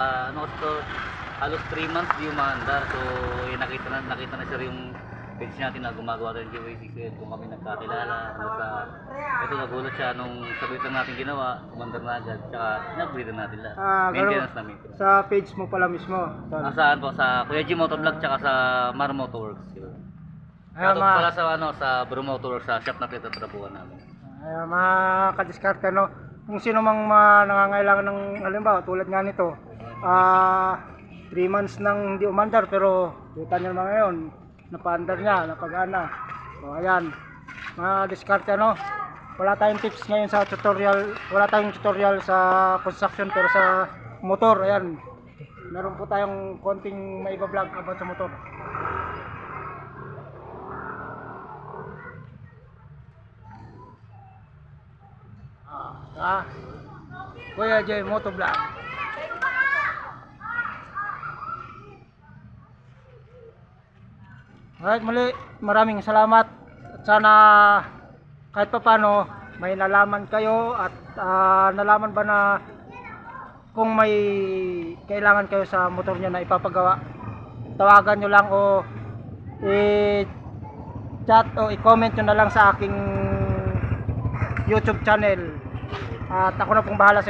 Ah, ano to, halos 3 months di umandar. So, eh, nakita na, nakita na sir yung page natin na gumagawa rin giveaway ticket kung kami nagkakilala. Basta, ito nagulat siya nung sabit lang natin ginawa, umandar na agad. Tsaka, nag-breeder natin lahat. Ah. Maintenance namin. Sa page mo pala mismo. Tol. Nasaan po sa Kuya G Motovlog tsaka sa Mar Motorworks. Yun. Ayan, Shoutout mga, pala sa ano sa Bro Motorworks sa shop na pinatatrabuhan namin. ayan, mga kadiskarte, no? Kung sino mang mga nangangailangan ng, halimbawa, tulad nga nito, ah, 3 months nang hindi umandar, pero kita nyo naman ngayon, napaandar niya, napagana. So, ayan, mga diskarte, no? Wala tayong tips ngayon sa tutorial, wala tayong tutorial sa construction, pero sa motor, ayan, meron po tayong konting may vlog about sa motor. Ah, Kuya J Moto Alright, muli maraming salamat. At sana kahit pa paano may nalaman kayo at ah, nalaman ba na kung may kailangan kayo sa motor nyo na ipapagawa tawagan nyo lang o i-chat o i-comment nyo na lang sa aking YouTube channel at ako na pong bahala sa